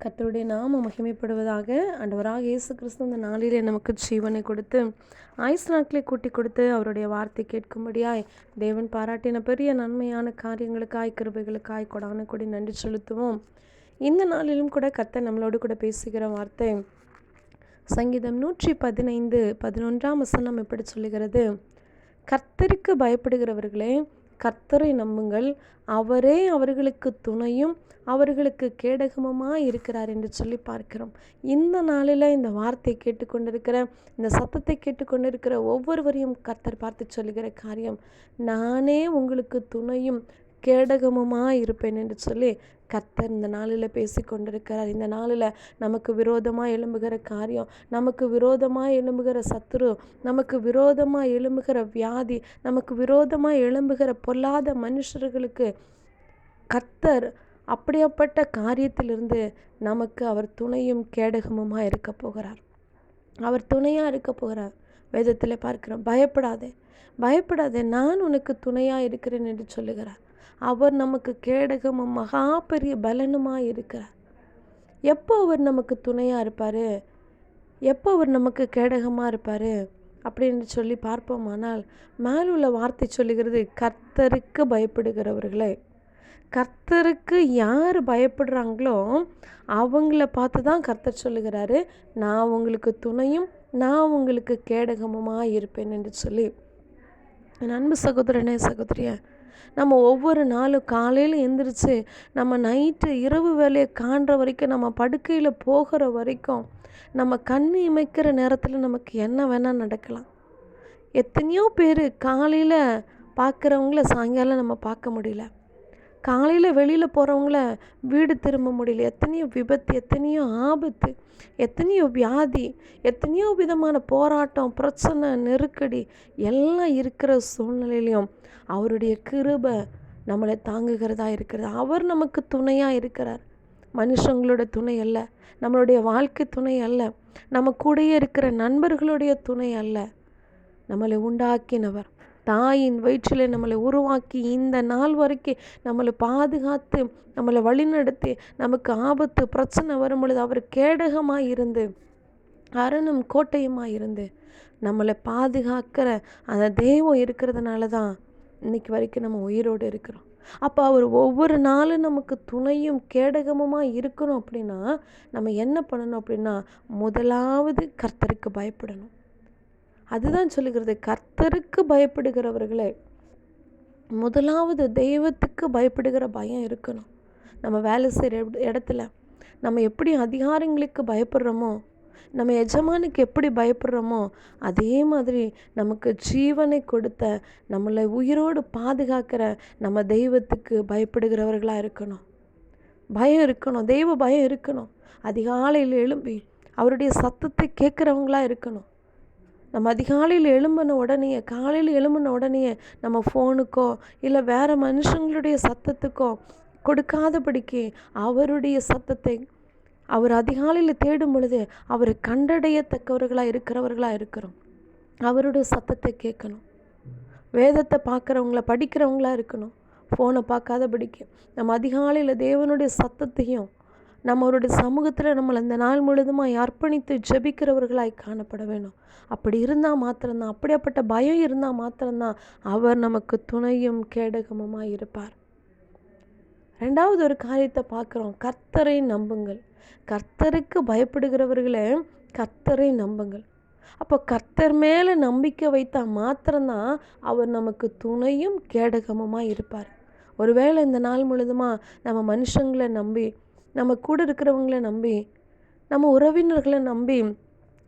கர்த்தருடைய நாம மகிமைப்படுவதாக அண்டவராக இயேசு கிறிஸ்து இந்த நாளிலே நமக்கு ஜீவனை கொடுத்து ஆயுஸ் நாட்களை கூட்டி கொடுத்து அவருடைய வார்த்தை கேட்கும்படியாய் தேவன் பாராட்டின பெரிய நன்மையான காரியங்களுக்காய் கிருபைகளுக்காய் கொடான கொடி நன்றி செலுத்துவோம். இந்த நாளிலும் கூட கத்தை நம்மளோடு கூட பேசுகிற வார்த்தை சங்கீதம் நூற்றி பதினைந்து பதினொன்றாம் வசனம் எப்படி சொல்லுகிறது? கர்த்தருக்கு பயப்படுகிறவர்களே கர்த்தரை நம்புங்கள். அவரே அவர்களுக்கு துணையும் அவர்களுக்கு கேடகமுமாக இருக்கிறார் என்று சொல்லி பார்க்கிறோம். இந்த நாளில் இந்த வார்த்தையை கேட்டுக்கொண்டிருக்கிற இந்த சத்தத்தை கேட்டுக்கொண்டிருக்கிற ஒவ்வொருவரையும் கர்த்தர் பார்த்து சொல்லுகிற காரியம் நானே உங்களுக்கு துணையும் கேடகமுமாக இருப்பேன் என்று சொல்லி கத்தர் இந்த நாளில் பேசி கொண்டிருக்கிறார் இந்த நாளில் நமக்கு விரோதமாக எழும்புகிற காரியம் நமக்கு விரோதமாக எழும்புகிற சத்துரு நமக்கு விரோதமாக எழும்புகிற வியாதி நமக்கு விரோதமாக எழும்புகிற பொல்லாத மனுஷர்களுக்கு கத்தர் அப்படியாப்பட்ட காரியத்திலிருந்து நமக்கு அவர் துணையும் கேடகமுமாக இருக்க போகிறார். அவர் துணையாக இருக்க போகிறார் வேதத்தில் பார்க்கிறோம். பயப்படாதே. பயப்படாதே. நான் உனக்கு துணையாக இருக்கிறேன் என்று சொல்லுகிறார். அவர் நமக்கு கேடகமும் மகா பெரிய பலனுமாக இருக்கிறார். எப்போ அவர் நமக்கு துணையாக இருப்பார்? எப்போ அவர் நமக்கு கேடகமாக இருப்பார்? அப்படின்னு சொல்லி பார்ப்போமானால் மேலுள்ள வார்த்தை சொல்லுகிறது கர்த்தருக்கு பயப்படுகிறவர்களே. கர்த்தருக்கு யார் பயப்படுறாங்களோ அவங்கள பார்த்து தான் கர்த்தர் சொல்லுகிறாரு நான் உங்களுக்கு துணையும் நான் உங்களுக்கு கேடகமுமாக இருப்பேன் என்று சொல்லி. அன்பு சகோதரனே சகோதரிய நம்ம ஒவ்வொரு நாளும் காலையில் எந்திரிச்சு நம்ம நைட்டு இரவு வேலையை காண்ற வரைக்கும் நம்ம படுக்கையில் போகிற வரைக்கும் நம்ம கண் இமைக்கிற நேரத்தில் நமக்கு என்ன வேணால் நடக்கலாம். எத்தனையோ பேர் காலையில் பார்க்குறவங்கள சாயங்காலம் நம்ம பார்க்க முடியல. காலையில் வெளியில் போகிறவங்கள வீடு திரும்ப முடியல. எத்தனையோ விபத்து எத்தனையோ ஆபத்து எத்தனையோ வியாதி எத்தனையோ விதமான போராட்டம் பிரச்சனை நெருக்கடி எல்லாம் இருக்கிற சூழ்நிலையிலையும் அவருடைய கிருபை நம்மளை தாங்குகிறதா இருக்கிறது. அவர் நமக்கு துணையாக இருக்கிறார். மனுஷங்களோட துணை அல்ல. நம்மளுடைய வாழ்க்கை துணை அல்ல. நம்ம கூடயே இருக்கிற நண்பர்களுடைய துணை அல்ல. நம்மளை உண்டாக்கினவர். தாயின் வயிற்றில் நம்மளை உருவாக்கி இந்த நாள் வரைக்கும் நம்மளை பாதுகாத்து நம்மளை வழிநடத்தி நமக்கு ஆபத்து பிரச்சனை வரும் பொழுது அவர் கேடகமாக இருந்து அரணும் கோட்டையுமாக இருந்து நம்மளை பாதுகாக்கிற அந்த தெய்வம் இருக்கிறதுனால தான் இன்னைக்கு வரைக்கும் நம்ம உயிரோடு இருக்கிறோம். அப்போ அவர் ஒவ்வொரு நாளும் நமக்கு துணையும் கேடகமுமாக இருக்கணும் அப்படின்னா நம்ம என்ன பண்ணணும் அப்படின்னா முதலாவது கர்த்தருக்கு பயப்படணும். அதுதான் சொல்லுகிறது கர்த்தருக்கு பயப்படுகிறவர்களே முதலாவது தெய்வத்துக்கு பயப்படுகிற பயம் இருக்கணும். நம்ம வேலை செய்கிற இடத்துல நம்ம எப்படி அதிகாரங்களுக்கு பயப்படுறோமோ நம்ம எஜமானுக்கு எப்படி பயப்படுறோமோ அதே மாதிரி நமக்கு ஜீவனை கொடுத்த நம்மளை உயிரோடு பாதுகாக்கிற நம்ம தெய்வத்துக்கு பயப்படுகிறவர்களாக இருக்கணும். பயம் இருக்கணும் தெய்வ பயம் இருக்கணும். அதிகாலையில் எழும்பி அவருடைய சத்தத்தை கேட்குறவங்களாக இருக்கணும். நம்ம அதிகாலையில் எழும்பின உடனே காலையில் எழும்பின உடனே நம்ம ஃபோனுக்கோ இல்லை வேறு மனுஷங்களுடைய சத்தத்துக்கோ கொடுக்காதபடிக்கு அவருடைய சத்தத்தை அவர் அதிகாலையில் தேடும் பொழுது அவரை கண்டடையத்தக்கவர்களாக இருக்கிறவர்களாக இருக்கிறோம். அவருடைய சத்தத்தை கேட்கணும். வேதத்தை பார்க்குறவங்கள படிக்கிறவங்களா இருக்கணும். ஃபோனை பார்க்காதபடிக்கு நம்ம அதிகாலையில் தேவனுடைய சத்தத்தையும் நம்மளுடைய சமூகத்தில் நம்மளை இந்த நாள் முழுதுமாக அர்ப்பணித்து ஜபிக்கிறவர்களாய் காணப்பட வேணும். அப்படி இருந்தால் மாத்திரம்தான். அப்படியாப்பட்ட பயம் இருந்தால் மாத்திரம்தான் அவர் நமக்கு துணையும் கேடகமுமாக இருப்பார். ரெண்டாவது ஒரு காரியத்தை பார்க்குறோம். கர்த்தரை நம்புங்கள். கர்த்தருக்கு பயப்படுகிறவர்களே கர்த்தரை நம்புங்கள். அப்போ கர்த்தர் மேலே நம்பிக்கை வைத்தால் மாத்திரம்தான் அவர் நமக்கு துணையும் கேடகமுமாக இருப்பார். ஒருவேளை இந்த நாள் முழுதுமாக நம்ம மனுஷங்களை நம்பி நம்ம கூட இருக்கிறவங்கள நம்பி நம்ம உறவினர்களை நம்பி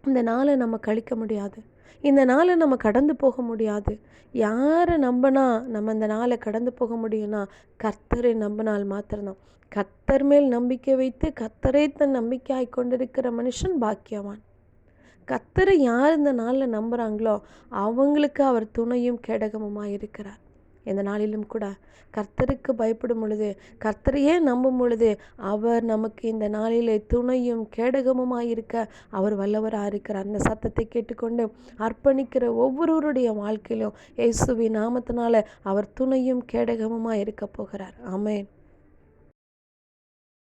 இந்த நாளை நம்ம கழிக்க முடியாது. இந்த நாளை நம்ம கடந்து போக முடியாது. யாரை நம்பினா நம்ம இந்த நாளை கடந்து போக முடியும்னா கர்த்தரை நம்பினால் மாத்திரம்தான். கர்த்தர் மேல் நம்பிக்கை வைத்து கர்த்தரை தன் நம்பிக்கையாய் கொண்டிருக்கிற மனுஷன் பாக்கியவான். கர்த்தரை யார் இந்த நாளில் நம்புகிறாங்களோ அவங்களுக்கு அவர் துணையும் கேடகமுமாக இருக்கிறார். இந்த நாளிலும் கூட. கர்த்தருக்கு பயப்படும் பொழுது கர்த்தரையே நம்பும் பொழுது அவர் நமக்கு இந்த நாளிலே துணையும் கேடகமுமாக இருக்க அவர் வல்லவராக இருக்கிறார். அந்த சத்தத்தை கேட்டுக்கொண்டு அர்ப்பணிக்கிற ஒவ்வொருவருடைய வாழ்க்கையிலும் இயேசுவின் நாமத்தினால அவர் துணையும் கேடகமுமாக இருக்க போகிறார். ஆமென்.